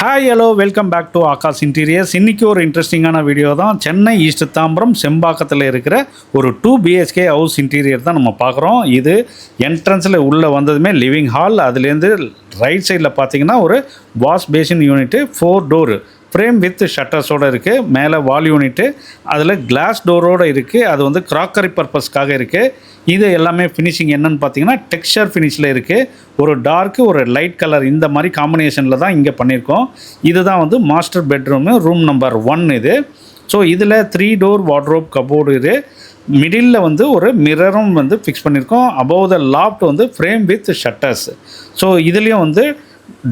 Hi hello welcome back to Aakash interiors இன்றைக்கி ஒரு இன்ட்ரெஸ்டிங்கான வீடியோ தான். சென்னை ஈஸ்ட் தாம்பரம் செம்பாக்கத்தில் இருக்கிற ஒரு டூ பிஹெச்கே ஹவுஸ் இன்டீரியர் தான் நம்ம பார்க்குறோம். இது என்ட்ரன்ஸில் உள்ளே வந்ததுமே லிவிங் ஹால் அதுலேருந்து ரைட் சைடில் பார்த்தீங்கன்னா ஒரு wash basin unit four door frame with ஷட்டர்ஸோடு இருக்குது மேலே வால் யூனிட்டு அதில் கிளாஸ் டோரோடு இருக்குது அது வந்து கிராக்கரி பர்பஸ்க்காக இருக்குது இது எல்லாமே ஃபினிஷிங் என்னன்னு பார்த்தீங்கன்னா டெக்ஸ்சர் ஃபினிஷில் இருக்குது ஒரு டார்க்கு ஒரு லைட் கலர் இந்த மாதிரி காம்பினேஷனில் தான் இங்கே பண்ணியிருக்கோம் இதுதான் வந்து master bedroom room number one இது. ஸோ இதில் த்ரீ டோர் வார்ட்ரோப் கபோர்டு இது. மிடில் வந்து ஒரு மிரரும் வந்து ஃபிக்ஸ் பண்ணியிருக்கோம் அபவ் த லாஃப்ட் வந்து ஃப்ரேம் வித் ஷட்டர்ஸ் ஸோ இதுலேயும் வந்து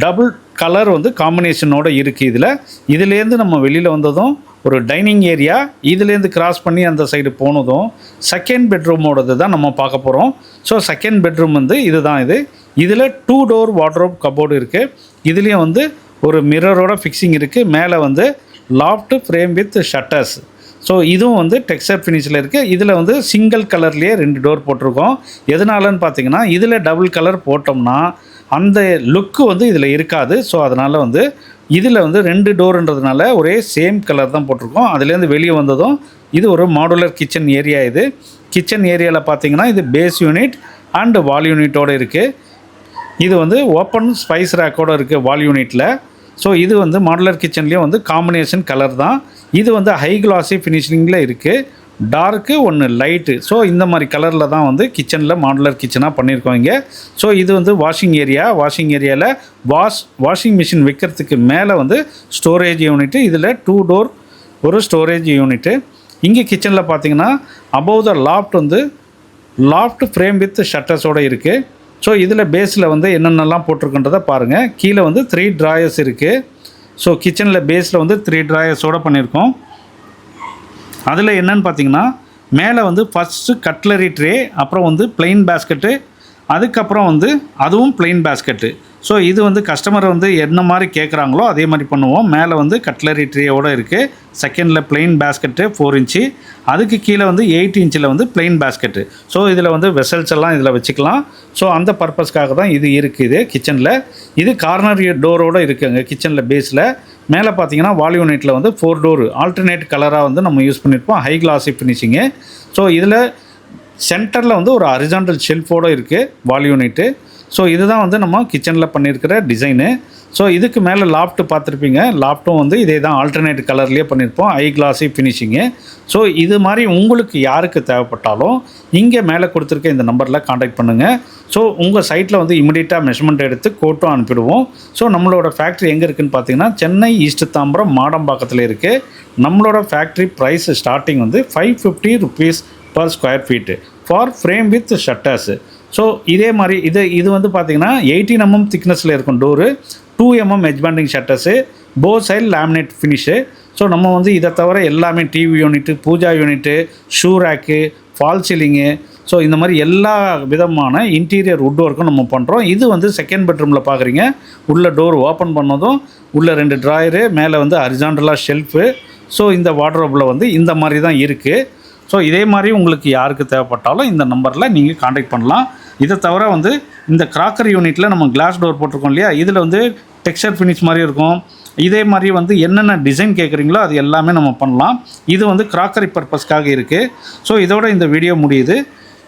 டபுள் கலர் வந்து காம்பினேஷனோட இருக்குது இதில். இதுலேருந்து நம்ம வெளியில் வந்ததும் ஒரு டைனிங் ஏரியா இதுலேருந்து கிராஸ் பண்ணி அந்த சைடு போனதும் செகண்ட் பெட்ரூமோடது தான் நம்ம பார்க்க போகிறோம் ஸோ செகண்ட் பெட்ரூம் வந்து இதுதான் இது. இதில் டூ டோர் வாட்ரோப் கபோர்டு இருக்குது இதுலேயும் வந்து ஒரு மிரரோட ஃபிக்ஸிங் இருக்குது மேலே வந்து loft frame with shutters so இதுவும் வந்து டெக்ஸ்டர் ஃபினிஷில் இருக்குது இதில் வந்து சிங்கிள் கலர்லேயே ரெண்டு டோர் போட்டிருக்கோம். எதனாலன்னு பார்த்தீங்கன்னா இதில் டபுள் கலர் போட்டோம்னா அந்த லுக்கு வந்து இதில் இருக்காது. ஸோ அதனால் வந்து இதில் வந்து ரெண்டு டோருன்றதுனால ஒரே சேம் கலர் தான் போட்டிருக்கோம். அதுலேருந்து வெளியே வந்ததும் இது ஒரு மாடுலர் கிச்சன் ஏரியா இது. கிச்சன் ஏரியாவில் பார்த்தீங்கன்னா இது பேஸ் யூனிட் அண்ட் வால் யூனிட்டோடு இருக்குது இது வந்து ஓப்பன் ஸ்பைஸ் ரேக்கோட இருக்குது வால் யூனிட்டில் ஸோ இது வந்து மாடுலர் கிச்சன்லேயும் வந்து காம்பினேஷன் கலர் தான். இது வந்து ஹை கிளாஸி ஃபினிஷிங்கில் இருக்குது டார்க்கு ஒன்று லைட்டு ஸோ இந்த மாதிரி கலரில் தான் வந்து கிச்சனில் மாடுலர் கிச்சனாக பண்ணியிருக்கோம் இங்கே. ஸோ இது வந்து வாஷிங் ஏரியா வாஷிங் ஏரியாவில் வாஷ் வாஷிங் மிஷின் வைக்கிறதுக்கு மேலே வந்து ஸ்டோரேஜ் யூனிட்டு இதில் டூ டோர் ஒரு ஸ்டோரேஜ் யூனிட்டு இங்கே கிச்சனில் பார்த்தீங்கன்னா அபவ் த லாஃப்ட் வந்து லாஃப்ட் ஃப்ரேம் வித் ஷட்டர்ஸோடு இருக்குது ஸோ இதில் பேஸில் வந்து என்னென்னலாம் போட்டிருக்குன்றதை பாருங்கள் கீழே வந்து த்ரீ ட்ராயர்ஸ் இருக்குது ஸோ கிச்சனில் பேஸில் வந்து த்ரீ ட்ராயர்ஸோடு பண்ணியிருக்கோம். அதில் என்னன்னு பார்த்தீங்கன்னா மேலே வந்து ஃபஸ்ட்டு கட்லரி ட்ரே அப்புறம் வந்து பிளெயின் பேஸ்கெட்டு அதுக்கப்புறம் வந்து அதுவும் பிளெயின் பேஸ்கெட்டு ஸோ இது வந்து கஸ்டமர் வந்து என்ன மாதிரி கேட்குறாங்களோ அதே மாதிரி பண்ணுவோம். மேலே வந்து கட்லரி ட்ரேயோடு இருக்குது செகண்டில் பிளெயின் பேஸ்கெட்டு ஃபோர் இன்ச்சு அதுக்கு கீழே வந்து எயிட் இன்ச்சில் வந்து பிளெயின் பேஸ்கெட்டு ஸோ இதில் வந்து வெசல்ஸ் எல்லாம் இதில் வச்சுக்கலாம். ஸோ அந்த பர்பஸ்க்காக தான் இது இருக்குது கிச்சனில் இது கார்னர் டோரோடு இருக்குங்க கிச்சனில் பேஸில் மேலே பார்த்தீங்கன்னா வால் யூனிட்டில் வந்து ஃபோர் டோர் ஆல்டர்னேட் கலராக வந்து நம்ம யூஸ் பண்ணியிருப்போம் ஹை கிளாஸி ஃபினிஷிங்கு ஸோ இதில் சென்டரில் வந்து ஒரு அரிஜாண்டல் ஷெல்ஃபோடு இருக்குது வால் யூனிட்டு ஸோ இதுதான் வந்து நம்ம கிச்சனில் பண்ணியிருக்கிற டிசைனு ஸோ இதுக்கு மேலே லாப்ட் பார்த்துருப்பீங்க. லாப்டும் வந்து இதே தான் ஆல்டர்னேட் கலர்லேயே பண்ணியிருப்போம் ஐ கிளாஸி ஃபினிஷிங்கு ஸோ இது மாதிரி உங்களுக்கு யாருக்கு தேவைப்பட்டாலும் இங்கே மேலே கொடுத்துருக்க இந்த நம்பரில் காண்டாக்ட் பண்ணுங்கள் ஸோ உங்கள் சைட்டில் வந்து இமிடியேட்டாக மெஷர்மெண்ட் எடுத்து கோட்டும் அனுப்பிடுவோம். ஸோ நம்மளோட ஃபேக்ட்ரி எங்கே இருக்குதுன்னு பார்த்தீங்கன்னா சென்னை ஈஸ்ட் தாம்பரம் மாடம்பாக்கத்தில் இருக்குது நம்மளோட ஃபேக்ட்ரி ப்ரைஸ் ஸ்டார்டிங் வந்து five fifty rupees per square feet for frame with shutters so இதே மாதிரி இது இது வந்து பார்த்தீங்கன்னா எயிட்டீன் எம்எம் mm திக்னஸில் இருக்கும் door two mm edge banding shutters both side laminate finish so நம்ம வந்து இதை தவிர எல்லாமே TV unit pooja unit shoe rack false ceiling so இந்த மாதிரி எல்லா விதமான இன்டீரியர் வுட் ஒர்க்கும் நம்ம பண்ணுறோம் இது வந்து செகண்ட் பெட்ரூமில் பார்க்குறீங்க உள்ள டோர் ஓப்பன் பண்ணதும் உள்ளே ரெண்டு ட்ராயரு மேலே வந்து அரிசாண்டலாக ஷெல்ஃபு ஸோ இந்த வார்ட்ரோப்பில் வந்து இந்த மாதிரி தான் இருக்குது ஸோ இதே மாதிரி உங்களுக்கு யாருக்கு தேவைப்பட்டாலும் இந்த நம்பரில் நீங்கள் காண்டாக்ட் பண்ணலாம். இதை தவிர வந்து இந்த கிராக்கர் யூனிட்டில் நம்ம கிளாஸ் டோர் போட்டிருக்கோம் இல்லையா? இதில் வந்து டெக்ஸ்சர் ஃபினிஷ் மாதிரி இருக்கும். இதே மாதிரி வந்து என்னென்ன டிசைன் கேட்குறீங்களோ அது எல்லாமே நம்ம பண்ணலாம். இது வந்து கிராக்கரி பர்பஸ்க்காக இருக்குது ஸோ இதோட இந்த வீடியோ முடியுது.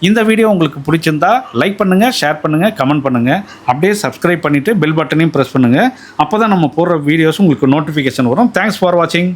இந்த வீடியோ உங்களுக்கு பிடிச்சிருந்தா லைக் பண்ணுங்கள் ஷேர் பண்ணுங்கள் கமெண்ட் பண்ணுங்கள் அப்படியே சப்ஸ்கிரைப் பண்ணிவிட்டு பெல் பட்டனையும் ப்ரெஸ் பண்ணுங்கள் அப்போ தான் நம்ம போடுற வீடியோஸ் உங்களுக்கு நோட்டிஃபிகேஷன் வரும். தேங்க்ஸ் ஃபார் வாட்சிங்